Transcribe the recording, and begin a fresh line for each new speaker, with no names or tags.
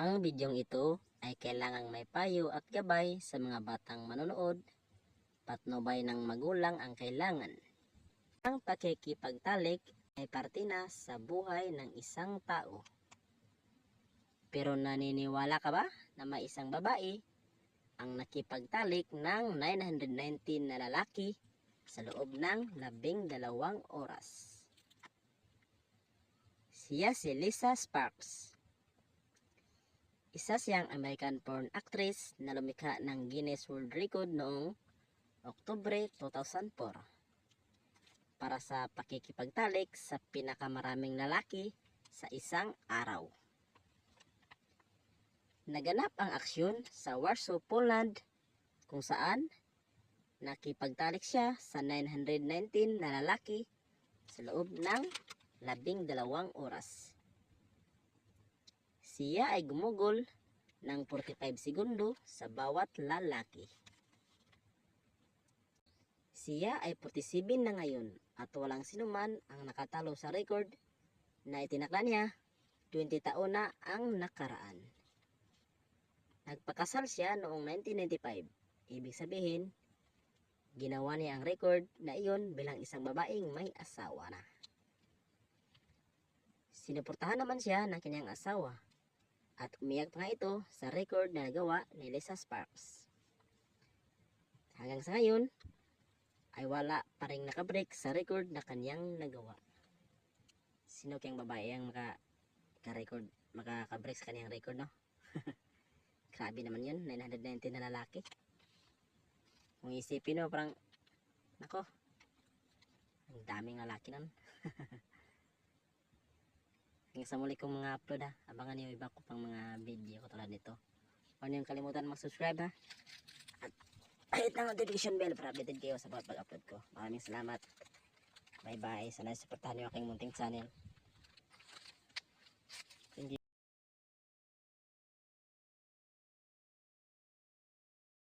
Ang bidyong ito ay kailangang may payo at gabay sa mga batang manonood, patnubay ng magulang ang kailangan. Ang pakikipagtalik ay parte na sa buhay ng isang tao. Pero naniniwala ka ba na may isang babae ang nakipagtalik ng 919 na lalaki sa loob ng labing dalawang oras? Siya si Lisa Sparks. Isa siyang American porn actress na lumikha ng Guinness World Record noong Oktubre 2004 para sa pakikipagtalik sa pinakamaraming lalaki sa isang araw. Naganap ang aksyon sa Warsaw, Poland kung saan nakipagtalik siya sa 919 na lalaki sa loob ng labing dalawang oras. Siya ay gumugol ng 45 segundo sa bawat lalaki. Siya ay 47 na ngayon at walang sinuman ang nakatalo sa record na itinakda niya 20 taon na ang nakaraan. Nagpakasal siya noong 1995. Ibig sabihin, ginawa niya ang record na iyon bilang isang babaeng may asawa na. Sinuportahan naman siya ng kanyang asawa at umiyak pa nga ito sa record na nagawa ni Lisa Sparks. Hanggang sa ngayon, ay wala pa rin nakabreak sa record na kanyang nagawa. Sino kayang babae ang maka, record makakabreak sa kanyang record, no? Grabe naman yun, 919 na lalaki. Kung isipin mo, parang, nako, ang daming lalaki nun. Hanggang sa muli kong mga upload ha. Abangan niyo iba ko pang mga video katulad nito. Huwag niyong kalimutan mag-subscribe ha. At hit ng notification bell para updated kayo sa bawat pag-upload ko. Maraming salamat. Bye bye. Sana supportahan niyo aking munting channel.